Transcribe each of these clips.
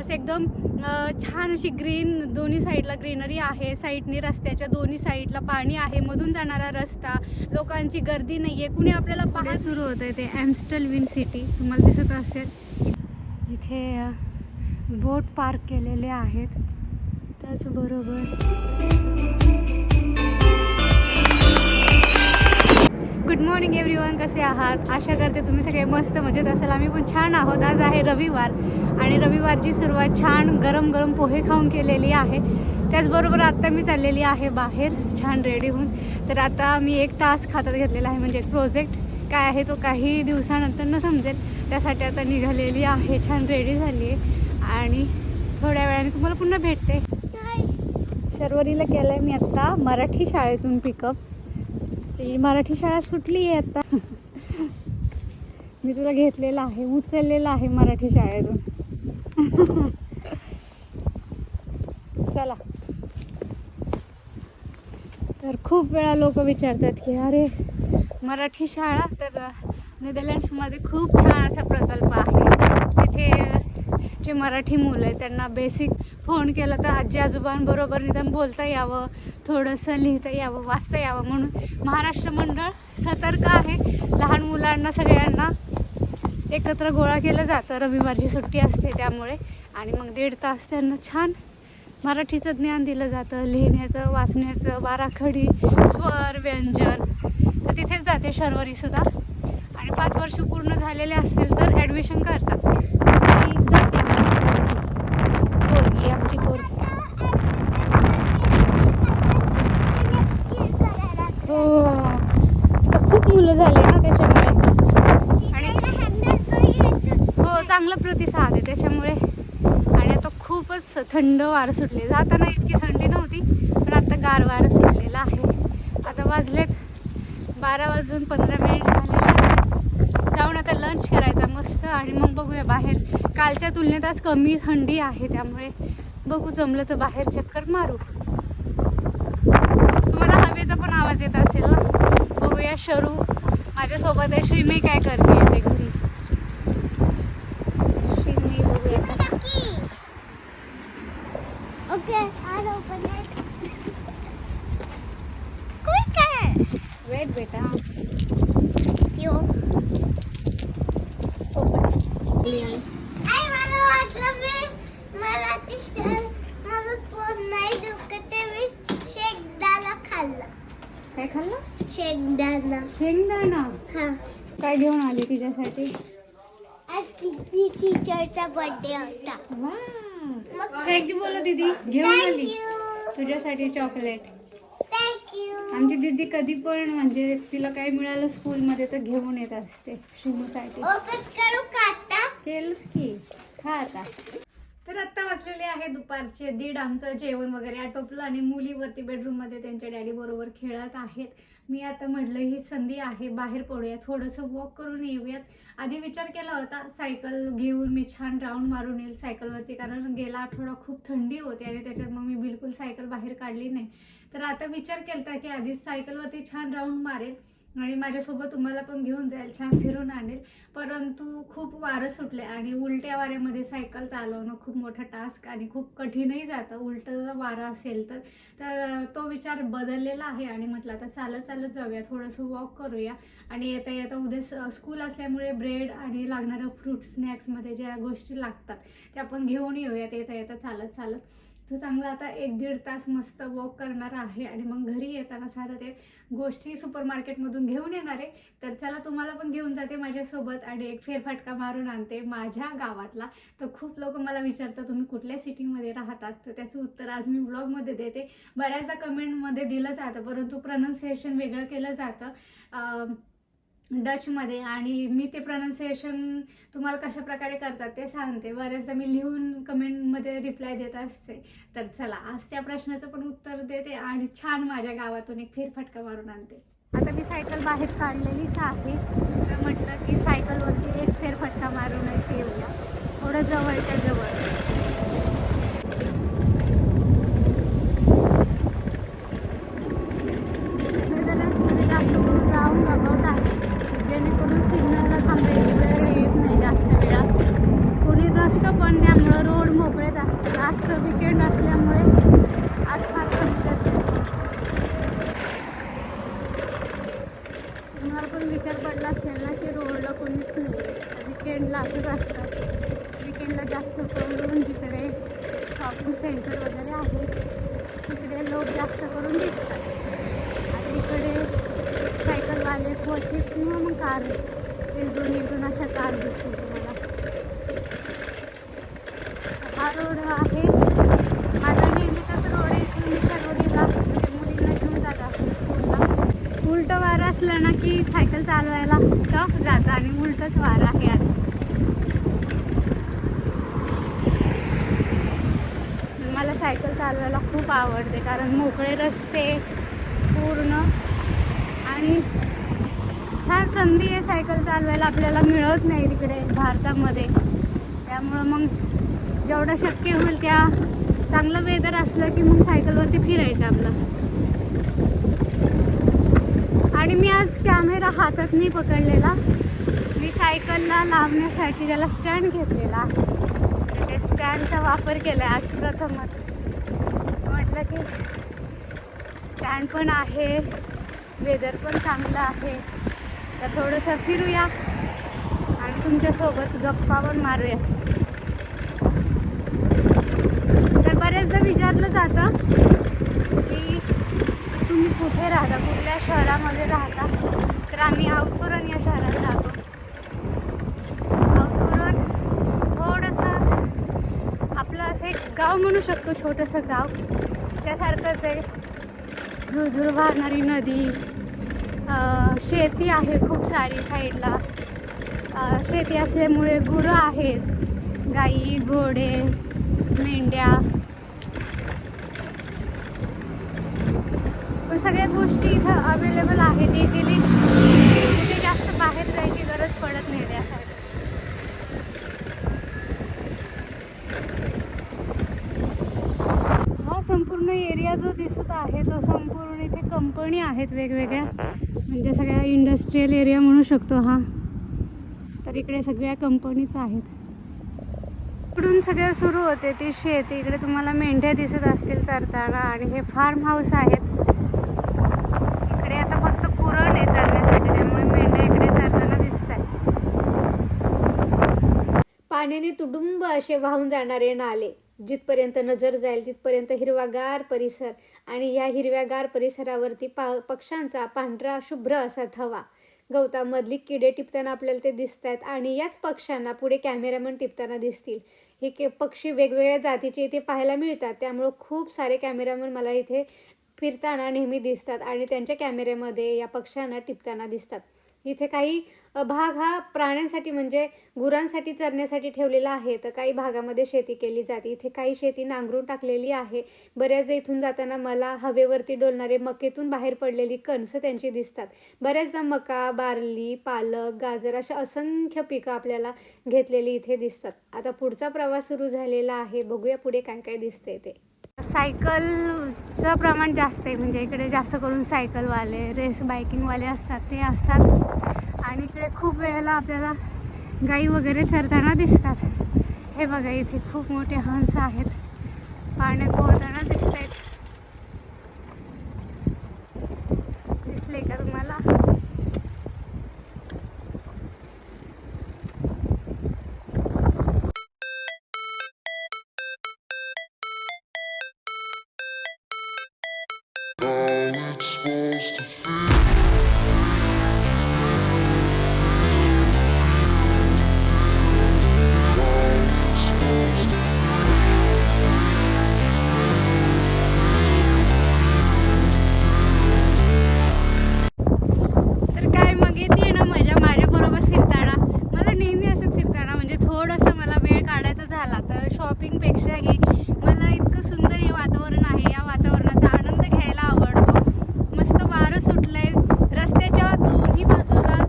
असं एकदम छान अशी ग्रीन दोन्ही साईडला ग्रीनरी आहे. साईडनी रस्त्याच्या दोन्ही साईडला पाणी आहे. मधून जाणारा रस्ता लोकांची गर्दी नाही आहे कुणी आपल्याला पाहा सुरू होतं आहे ते ॲम्स्टल विन सिटी तुम्हाला दिसत असेल. इथे बोट पार्क केलेले आहेत. त्याचबरोबर गुड मॉर्निंग एव्हरीवन कसे आहात? आशा करते तुम्ही सगळे मस्त मजेत असाल. आम्ही पण छान आहोत. आज आहे रविवार आणि रविवारची सुरुवात छान गरम गरम पोहे खाऊन केलेली आहे. त्याचबरोबर आत्ता मी चाललेली आहे बाहेर छान रेडी होऊन. तर आता मी एक टास्क हातात घेतलेला आहे म्हणजे एक प्रोजेक्ट काय आहे तो काही दिवसानंतर न समजेल. त्यासाठी आता निघालेली आहे छान रेडी झाली आहे आणि थोड्या वेळाने तुम्हाला पुन्हा भेटते. शर्वरीला केलं आहे मी आत्ता मराठी शाळेतून पिकअप ती मराठी शाळा सुटली आहे आता. मी तुला घेतलेलं आहे उचललेलं आहे मराठी शाळेतून. चला. तर खूप वेळा लोक विचारतात की अरे मराठी शाळा तर नेदरलँड्समध्ये खूप छान असा प्रकल्प आहे. जिथे जे मराठी मुलं आहेत त्यांना बेसिक फोन केला तर आजी आजोबांबरोबर निदान बोलता यावं थोडंसं लिहिता यावं वाचता यावं म्हणून महाराष्ट्र मंडळ सतर्क आहे. लहान मुलांना सगळ्यांना एकत्र गोळा केलं जातं. रविवारची सुट्टी असते त्यामुळे. आणि मग दीड तास त्यांना छान मराठीचं ज्ञान दिलं जातं. लिहिण्याचं वाचण्याचं बाराखडी स्वर व्यंजन. तर तिथेच जाते शर्वरीसुद्धा आणि पाच वर्ष पूर्ण झालेले असतील तर ॲडमिशन करतात. आणि जाते पोरगी आमची पोरगी हो तर खूप मुलं झाले ना त्याच्यामुळे आणि हो चांगला प्रतिसाद आहे त्याच्यामुळे आणि आता खूपच थंड वारं सुटले. जाताना इतकी थंडी नव्हती पण आता गार वारं सुटलेलं आहे. आता वाजलेत बारा वाजून पंधरा मिनिट झालेले जाऊन आता लंच करायचा मस्त आणि मग बघूया बाहेर. कालच्या तुलनेत आज कमी थंडी आहे त्यामुळे बघू जमलं तर बाहेर चक्कर मारू. तुम्हाला हवेचा पण आवाज येत असेल ना? बघूया शरू. माझ्यासोबत आहे श्रीमी काय करते ते घरी श्रीमी बघूया Okay, I'll open it. Quicker! Wait बेटा You. आई मला वाटलं मी मला तिथे माझं पोट नाही दुखत आहे, मी शेंगदाणा खाल्ला काय खाल्लं शेंगदाणा शेंगदाणा हा काय घेऊन आज किती टीचरचा बर्थडे होता. मग थँक्यू बोला दीदी. घेऊन आली. तुझ्यासाठी चॉकलेट थँक्यू आमची दीदी कधी पण म्हणजे तिला काय मिळालं स्कूलमध्ये तर घेऊन येत असते. शिमूसाठी ओपन करू का आता? केलंच की. खा आता. तर आत्ता वाचलेले आहे दुपारचे दीड आमचं जेवण वगैरे. आटोपलं आणि मुलीवरती बेडरूममध्ये त्यांच्या डॅडी बरोबर खेळत आहेत. मी आता म्हटलं ही संधी आहे बाहेर पडूया थोडंसं वॉक करून येऊयात. आधी विचार केला होता सायकल घेऊन मी छान राऊंड मारून येईल सायकलवरती कारण गेला आठवडा खूप थंडी होती आणि त्याच्यात मग मी बिलकुल सायकल बाहेर काढली नाही. तर आता विचार केला की आधी सायकलवरती छान राऊंड मारेल. आणि माझ्यासोबत तुम्हाला पण घेऊन जाईल छान फिरून आणेल. परंतु खूप वारं सुटले आणि उलट्या वाऱ्यामध्ये सायकल चालवणं खूप मोठा टास्क आणि खूप कठीणही जातं. उलटं वारं असेल तर तर तो विचार बदललेला आहे आणि म्हटलं आता चालत चालत जाऊया थोडंसं वॉक करूया. आणि येता येता उद्या स- स्कूल असल्यामुळे ब्रेड आणि लागणारं फ्रूट स्नॅक्समध्ये ज्या गोष्टी लागतात त्या आपण घेऊन येऊयात येता येता चालत चालत. तर चांगलं आता एक दीड तास मस्त वॉक करणार आहे आणि मग घरी येताना सारं ते गोष्टी सुपर मार्केटमधून घेऊन येणार आहे. तर चला तुम्हाला पण घेऊन जाते माझ्यासोबत आणि एक फेरफटका मारून आणते माझ्या गावातला. तर खूप लोक मला विचारतात तुम्ही कुठल्या सिटीमध्ये राहतात? तर त्याचं उत्तर आज मी ब्लॉगमध्ये देते. बऱ्याचदा कमेंटमध्ये दिलं जातं परंतु प्रनन्सिएशन वेगळं केलं जातं. डचमध्ये आणि मी ते प्रनाऊन्सिएशन तुम्हाला कशा प्रकारे करतात ते सांगते. बऱ्याचदा मी लिहून कमेंटमध्ये रिप्लाय देत असते. तर चला आज त्या प्रश्नाचं पण उत्तर देते आणि छान माझ्या गावातून एक फेरफटका मारून आणते. आता मी सायकल बाहेर काढलेलीच आहे. तर म्हटलं की सायकलवरती एक फेरफटका मारूनच येऊया. थोडं जवळच्या जवळ नेदरलँड्समध्ये जास्त करून राऊंड अबाउट आहे जेणेकरून सिग्नलला थांबायची वेळ येत नाही जास्त वेळात कोणी नसतं पण त्यामुळं रोड मोकळा आज तर विकेंड असल्यामुळे आज फार कमी गर्दी असेल तुम्हाला पण विचार पडला असेल ना की रोडला कोणीच नाही विकेंडला असंच असतं विकेंडला जास्त करून जिकडे शॉपिंग सेंटर वगैरे आहे तिकडे लोक जास्त करून दिसतात आणि इकडे सायकलवाले किंवा मग कार एक दोन एक दोन अशा कार दिसतील तुम्हाला हा रोड आहे माझा नेहमीचाच रोड आहे इथून मी म्हणजे मुलींना घेऊन जात स्कूलला उलटं वारं असलं ना की सायकल चालवायला टफ जातं आणि उलटंच वारं आहे आज मला सायकल चालवायला खूप आवडते कारण मोकळे रस्ते पूर्ण आणि छान संधी आहे सायकल चालवायला आपल्याला मिळत नाही तिकडे भारतामध्ये. त्यामुळं मग जेवढं शक्य होईल त्या चांगलं वेदर असलं की मग सायकलवरती फिरायचं आपलं. आणि मी आज कॅमेरा हातात नाही पकडलेला. मी सायकलला लावण्यासाठी त्याला स्टँड घेतलेला. ते स्टँडचा वापर केला आहे आज प्रथमच. म्हटलं की स्टँड पण आहे वेदर पण चांगलं आहे. तर थोडंसं फिरूया आणि तुमच्यासोबत गप्पा पण मारूया. तर बऱ्याचदा विचारलं जातं की तुम्ही कुठे राहता? कुठल्या शहरामध्ये राहता? तर आम्ही आवथुरण या शहरात राहतो. आवथुरण थोडंसं आपलं असं एक गाव म्हणू शकतो छोटंसं गाव. त्यासारखंच आहे. झुरझुर वाहणारी नदी शेती आहे खूप सारी साईडला. शेती असल्यामुळे गुरं आहेत. गाई घोडे मेंढ्या. पण सगळ्या गोष्टी इथं अवेलेबल आहेत. इझिली तिथे जास्त बाहेर जायची गरज पडत नाही त्यासाठी. हा संपूर्ण एरिया जो दिसत आहे तो संपूर्ण इथे कंपनी आहेत वेगवेगळ्या. इंडस्ट्रीयल एरिया म्हणू शकतो हा. तर इकडे सगळ्या कंपनीच आहेत. इकडून सगळं सुरू होते ती शेती. इकडे तुम्हाला मेंढ्या दिसत असतील चरताना आणि हे फार्म हाऊस आहेत. इकडे आता फक्त कुरण आहे चरण्यासाठी त्यामुळे मेंढ्या इकडे चरताना दिसत आहेत पाण्याने तुडुंब असे वाहून जाणारे नाले जिथपर्यंत नजर जाईल तिथपर्यंत हिरवागार परिसर आणि या हिरव्यागार परिसरावरती पा पक्ष्यांचा पांढरा शुभ्र असा थवा. गवतामधली किडे टिपताना आपल्याला ते दिसत आहेत आणि याच पक्ष्यांना पुढे कॅमेरामन टिपताना दिसतील. हे के पक्षी वेगवेगळ्या जातीचे इथे पाहायला मिळतात. त्यामुळं खूप सारे कॅमेरामन मला इथे फिरताना नेहमी दिसतात आणि त्यांच्या कॅमेऱ्यामध्ये या पक्ष्यांना टिपताना दिसतात. इथे काही भाग हा प्राण्यांसाठी म्हणजे गुरांसाठी चरण्यासाठी ठेवलेला आहे. तर काही भागामध्ये शेती केली जाते. इथे काही शेती नांगरून टाकलेली आहे. बऱ्याचदा इथून जाताना मला हवेवरती डोलणारे मकेतून बाहेर पडलेली कणसं त्यांची दिसतात. बऱ्याचदा मका बार्ली पालक गाजर अशा असंख्य पिकं आपल्याला घेतलेली इथे दिसतात. आता पुढचा प्रवास सुरू झालेला आहे. बघूया पुढे काय काय दिसतंय ते. सायकलचं प्रमाण जास्त आहे. म्हणजे इकडे जास्त करून सायकलवाले रेस बायकिंगवाले असतात. ते असतात. आणि इकडे खूप वेळेला आपल्याला गाई वगैरे चरताना दिसतात. हे बघा इथे खूप मोठे हंस आहेत. पाण्यात पोहताना दिसत आहेत दिसले का तुम्हाला? शॉपिंगपेक्षाही मला इतकं सुंदर हे वातावरण आहे या वातावरणाचा आनंद घ्यायला आवडतो मस्त वारं सुटलंय रस्त्याच्या दोन्ही बाजूला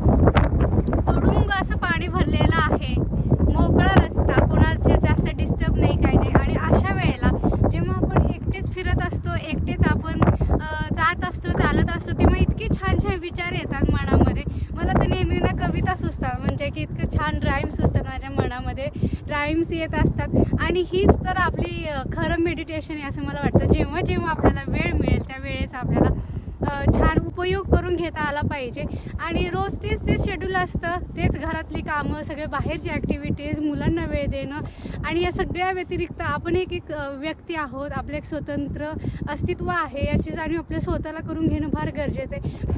तुडुंब असं पाणी भरलेलं आहे मोकळा रस्ता कुणाचे जास्त डिस्टर्ब नाही काही नाही आणि अशा वेळेला जेव्हा आपण एकटेच फिरत असतो एकटेच आपण अ, जात असतो चालत असतो तेव्हा इतके छान छान विचार येतात मनामध्ये मला तर नेहमी ना कविता सुचतात म्हणजे की इतकं छान राईम सुचतात माझ्या मनामध्ये राईम्स येत असतात आणि हीच तर आपली खरं मेडिटेशन आहे असं मला वाटतं. जेव्हा जेव्हा आपल्याला वेळ मिळेल त्या वेळेस आपल्याला छान उपयोग करून घेता आला पाहिजे. आणि रोज तेच तेच शेड्यूल असतं. तेच घरातली कामं सगळे बाहेरची ॲक्टिव्हिटीज मुलांना वेळ देणं. आणि या सगळ्या व्यतिरिक्त आपण एक एक व्यक्ती आहोत. आपलं एक स्वतंत्र अस्तित्व आहे. याची जाणीव आपल्या स्वतःला करून घेणं फार गरजेचं आहे.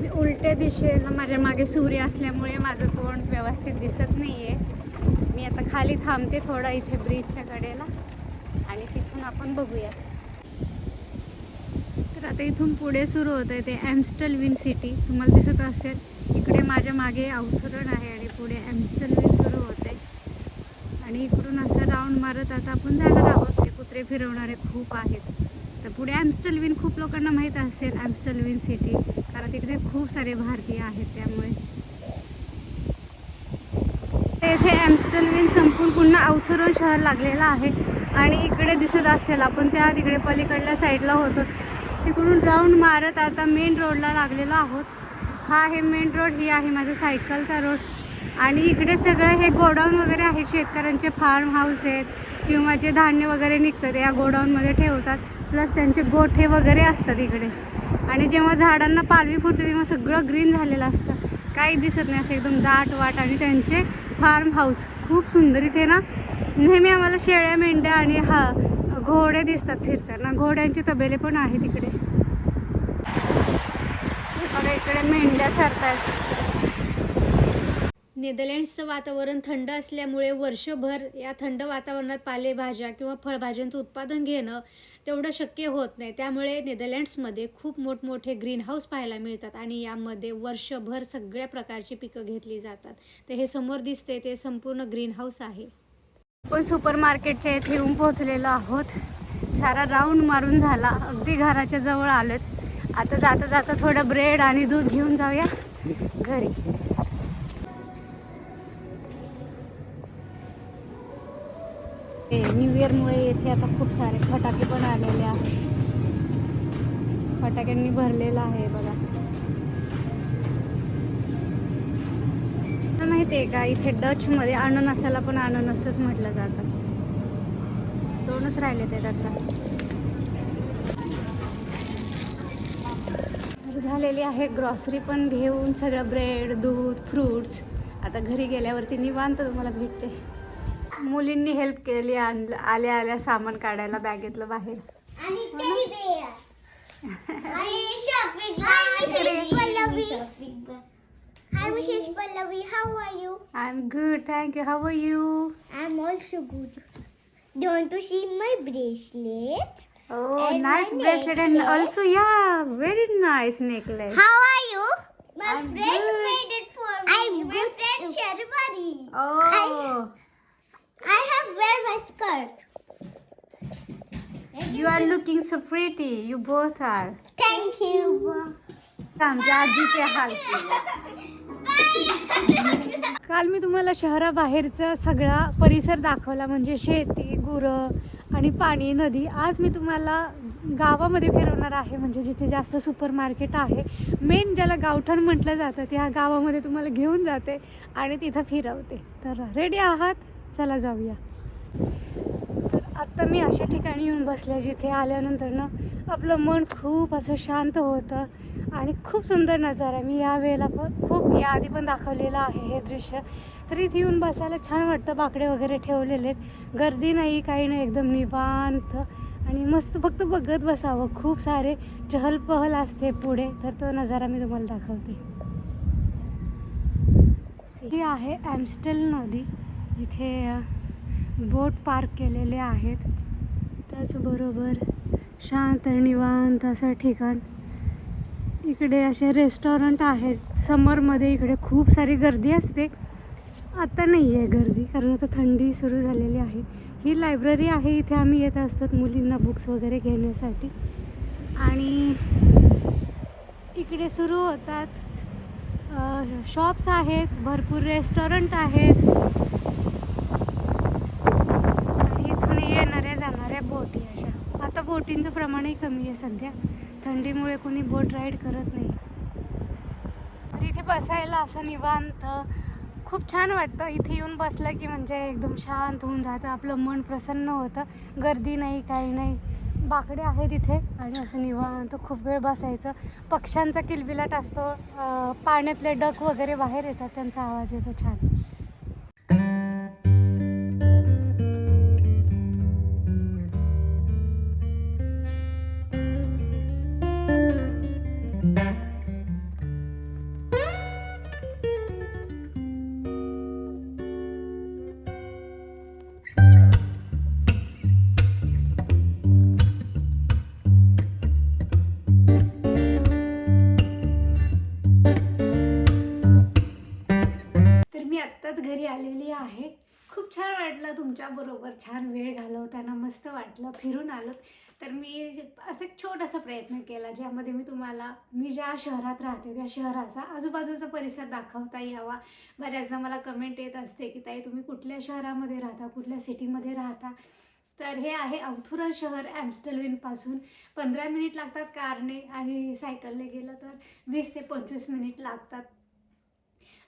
मी उलट्या दिशेला माझ्या मागे सूर्य असल्यामुळे माझं तोंड व्यवस्थित दिसत नाही आहे मी आता खाली थांबते थोडा इथे ब्रिजच्या कडेला. आणि तिथून आपण बघूया. तर आता इथून पुढे सुरू होतं आहे ते ॲम्स्टल विन सिटी तुम्हाला दिसत असेल इकडे माझ्या मागे अवतरण आहे आणि पुढे ॲम्स्टल विन सुरू होते आणि इकडून असं राऊंड मारत आता आपण जाणार आहोत. ते कुत्रे फिरवणारे खूप आहेत. तर पुढे ॲम्स्टल विन खूप लोकांना माहीत असेल ॲम्स्टल विन सिटी कारण तिकडे खूप सारे भारतीय आहेत त्यामुळे. येथे संपून पुन्हा अवथरून शहर लागलेलं आहे. आणि इकडे दिसत असेल आपण त्या तिकडे पलीकडल्या साईडला होतो. तिकडून राऊंड मारत आता मेन रोडला लागलेलो आहोत. हा आहे मेन रोड ही आहे माझा सायकलचा रोड आणि इकडे सगळं हे गोडाऊन वगैरे आहे शेतकऱ्यांचे फार्म हाऊस आहेत किंवा जे धान्य वगैरे निघतं ते या गोडाऊनमध्ये ठेवतात. प्लस त्यांचे गोठे वगैरे असतात इकडे. आणि जेव्हा झाडांना पालवी फुटते तेव्हा सगळं ग्रीन झालेलं असतं. काही दिसत नाही असं एकदम दाट वाट. आणि त्यांचे फार्म हाऊस. खूप सुंदर इथे ना? नेहमी आम्हाला शेळ्या मेंढ्या आणि हा घोडे दिसतात फिरताना. घोड्यांचे तबेले पण आहेत तिकडे इकडे मेंढ्या चरतायत नेदरलँड्सचं वातावरण थंड असल्यामुळे वर्षभर या थंड वातावरणात पालेभाज्या किंवा फळभाज्यांचं उत्पादन घेणं तेवढं शक्य होत नाही. त्यामुळे नेदरलँड्समध्ये खूप मोठमोठे ग्रीन हाऊस पाहायला मिळतात आणि यामध्ये वर्षभर सगळ्या प्रकारची पिकं घेतली जातात. तर हे समोर दिसते ते संपूर्ण ग्रीन हाऊस आहे. आपण सुपर मार्केटच्या इथे येऊन पोहोचलेलो आहोत. सारा राऊंड मारून झाला. अगदी घराच्या जवळ आलोत. आता जाता जाता थोडं ब्रेड आणि दूध घेऊन जाऊया घरी. न्यू इयरमुळे येथे आता खूप सारे फटाके पण आलेले आहेत. फटाक्यांनी भरलेलं आहे बघा. तुला माहिती आहे का इथे डचमध्ये अननसाला पण अननसच म्हटलं जातं. दोनच राहिले ते आता. झालेली आहे ग्रॉसरी पण घेऊन सगळं ब्रेड दूध फ्रूट्स आता घरी गेल्यावरती निवांत तुम्हाला भेटते. मुलींनी हेल्प केली आल्या आल्या सामान काढायला बॅगेतलं बाहेर. Good thank you how you I am don't to she oh nice bracelet या very nice necklace how I have wear my skirt. you are looking so pretty. You both are. Thank you. आमच्या आजीचे हाल काल मी तुम्हाला शहराबाहेरचा सगळा परिसर दाखवला म्हणजे शेती गुरं आणि पाणी नदी आज मी तुम्हाला गावामध्ये फिरवणार आहे म्हणजे जिथे जास्त सुपर मार्केट आहे मेन ज्याला गावठण म्हटलं जातं त्या गावामध्ये तुम्हाला घेऊन जाते आणि तिथं फिरवते तर रेडी आहात चला जाऊया. तर आत्ता मी अशा ठिकाणी येऊन बसले जिथे आल्यानंतर ना आपलं मन खूप असं शांत होतं आणि खूप सुंदर नजारा मी या वेळेला पण खूप याआधी पण दाखवलेलं आहे हे दृश्य. तर इथे येऊन बसायला छान वाटतं. बाकडे वगैरे ठेवलेले आहेत. गर्दी नाही काही नाही. एकदम निवांत आणि मस्त फक्त बघत बसावं. खूप सारे चहलपहल असते पुढे. तर तो नजारा मी तुम्हाला दाखवते. ही आहे ॲम्स्टेल नदी. इथे बोट पार्क केलेले आहेत. त्याचबरोबर शांत निवांत असं ठिकाण. इकडे असे रेस्टॉरंट आहेत. समरमध्ये इकडे खूप सारी गर्दी असते. आता नाही आहे गर्दी कारण आता थंडी सुरू झालेली आहे. ही लायब्ररी आहे. इथे आम्ही येत असतात मुलींना बुक्स वगैरे घेण्यासाठी. आणि इकडे सुरू होतात शॉप्स आहेत. भरपूर रेस्टॉरंट आहेत आणि इथून येणाऱ्या जाणाऱ्या बोटी अशा आता बोटींचं प्रमाणही कमी आहे सध्या. थंडीमुळे कोणी बोट राईड करत नाही. तर इथे बसायला असं निवांत खूप छान वाटतं. इथे येऊन बसलं की म्हणजे एकदम शांत होऊन जातं. आपलं मन प्रसन्न होतं. गर्दी नाही काही नाही. बाकडे आहेत इथे आणि असं निवांत खूप वेळ बसायचं. पक्ष्यांचा किलबिलाट असतो. पाण्यातले डक वगैरे बाहेर येतात. त्यांचा आवाज येतो छान. तुमच्याबरोबर छान वेळ घालवताना मस्त वाटलं फिरून आलो तर मी असं एक छोटासा प्रयत्न केला ज्यामध्ये मी तुम्हाला मी ज्या शहरात राहते त्या शहराचा आजूबाजूचा परिसर दाखवता यावा. बऱ्याचदा मला कमेंट येत असते की ताई तुम्ही कुठल्या शहरामध्ये राहता? कुठल्या सिटीमध्ये राहता? तर हे आहे अवथुरा शहर ॲम्स्टलविनपासून पंधरा मिनिट लागतात कारने आणि सायकलने गेलं तर वीस ते पंचवीस मिनिट लागतात.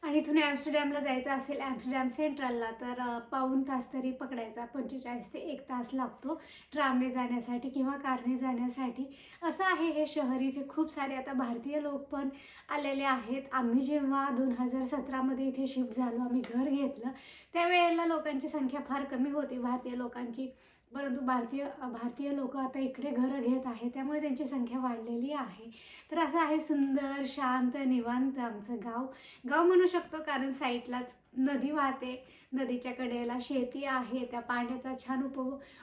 आणि इथून ॲम्स्टरडॅमला जायचं असेल ॲम्स्टरडॅम सेंट्रलला तर पाऊन पाऊण तास तरी पकडायचा. पंचेचाळीस ते एक तास लागतो ट्रामने जाण्यासाठी किंवा कारने जाण्यासाठी. असं आहे हे शहर. इथे खूप सारे आता भारतीय लोक पण आलेले आहेत. आम्ही जेव्हा दोन हजार सतरामध्ये इथे शिफ्ट झालो आम्ही घर घेतलं त्यावेळेला लोकांची संख्या फार कमी होती. भारतीय लोकांची परंतु भारतीय भारतीय लोक आता इकडे घरं घेत आहेत त्यामुळे त्यांची संख्या वाढलेली आहे. तर असं आहे सुंदर शांत निवांत आमचं गाव. गाव म्हणू शकतो कारण साईडलाच नदी वाहते. नदीच्या कडेला शेती आहे त्या पाण्याचा छान उप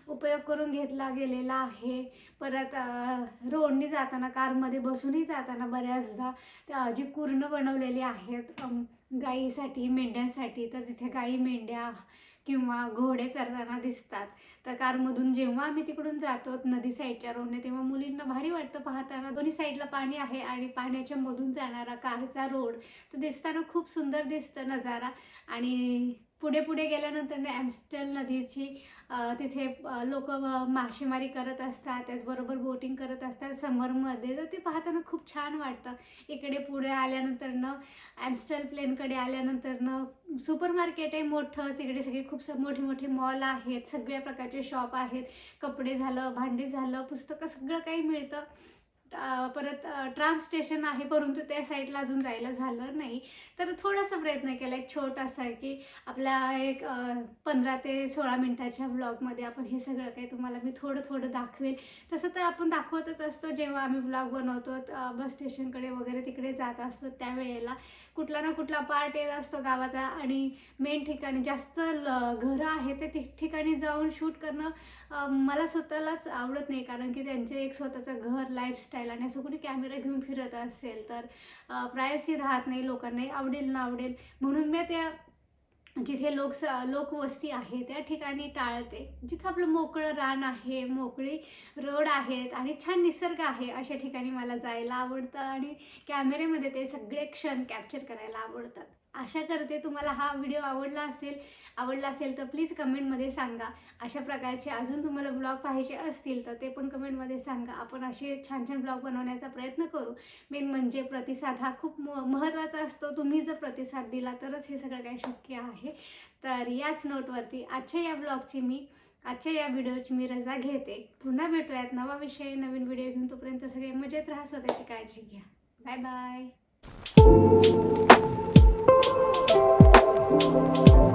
उपयोग करून घेतला गेलेला आहे. परत रोडनी जाताना कारमध्ये बसूनही जाताना बऱ्याचदा त्या जी कुरणं बनवलेली आहेत गाईसाठी मेंढ्यांसाठी तर तिथे गाई मेंढ्या किंवा घोडे चरताना दिसतात. तर कारमधून जेव्हा आम्ही तिकडून जातो नदी साईडच्या रोडने तेव्हा मुलींना भारी वाटतं पाहताना. दोन्ही साईडला पाणी आहे आणि पाण्याच्या मधून जाणारा कारचा रोड. तर दिसताना खूप सुंदर दिसतं नजारा. आणि पुढे पुढे गेल्यानंतर ॲम्स्टल नदीची तिथे लोक मासेमारी करत असतात त्याचबरोबर बोटिंग करत असतात समरमध्ये. तर ते पाहताना खूप छान वाटतं. इकडे पुढे आल्यानंतरनं ॲम्स्टल प्लेनकडे आल्यानंतरनं सुपर मार्केट आहे मोठं. तिकडे सगळे खूप स- मोठे मोठे मॉल आहेत. सगळ्या प्रकारचे शॉप आहेत. कपडे झालं भांडी झालं पुस्तकं सगळं काही मिळतं. परत ट्राम स्टेशन आहे परंतु त्या साईडला अजून जायला झालं नाही. तर थोडासा प्रयत्न केला एक छोटासा की आपल्या एक पंधरा ते सोळा मिनटाच्या ब्लॉगमध्ये आपण हे सगळं काही तुम्हाला मी थोडं थोडं दाखवेल. तसं तर आपण दाखवतच असतो जेव्हा आम्ही ब्लॉग बनवतो बस स्टेशनकडे वगैरे तिकडे जात असतो त्यावेळेला कुठला ना कुठला पार्ट येत असतो गावाचा आणि मेन ठिकाणी जास्त ल घरं आहेत ते ठिकाणी जाऊन शूट करणं मला स्वतःलाच आवडत नाही. कारण की त्यांचे एक स्वतःचं घर लाईफस्टाईल आणि असं कोणी कॅमेरा घेऊन फिरत असेल तर प्रायसी राहत नाही लोकांनाही आवडेल ना आवडेल. म्हणून मी त्या जिथे लोक लोकवस्ती आहे त्या ठिकाणी टाळते. जिथं आपलं मोकळं रान आहे मोकळी रोड आहेत आणि छान निसर्ग आहे अशा ठिकाणी मला जायला आवडतं आणि कॅमेऱ्यामध्ये ते सगळे क्षण कॅप्चर करायला आवडतात. आशा करते तुम्हाला हा व्हिडिओ आवडला असेल. आवडला असेल तर प्लीज कमेंटमध्ये सांगा. अशा प्रकारचे अजून तुम्हाला ब्लॉग पाहिजे असतील तर ते पण कमेंटमध्ये सांगा. आपण असे छान छान ब्लॉग बनवण्याचा प्रयत्न करू. मेन म्हणजे प्रतिसाद हा खूप म महत्त्वाचा असतो. तुम्ही जर प्रतिसाद दिला तरच हे सगळं काही शक्य आहे. तर याच नोटवरती आजच्या या ब्लॉगची मी आजच्या या व्हिडिओची मी रजा घेते. पुन्हा भेटूयात नवा विषय नवीन व्हिडिओ घेऊन. तोपर्यंत सगळे मजेत राहा स्वतःची काळजी घ्या. Bye bye Música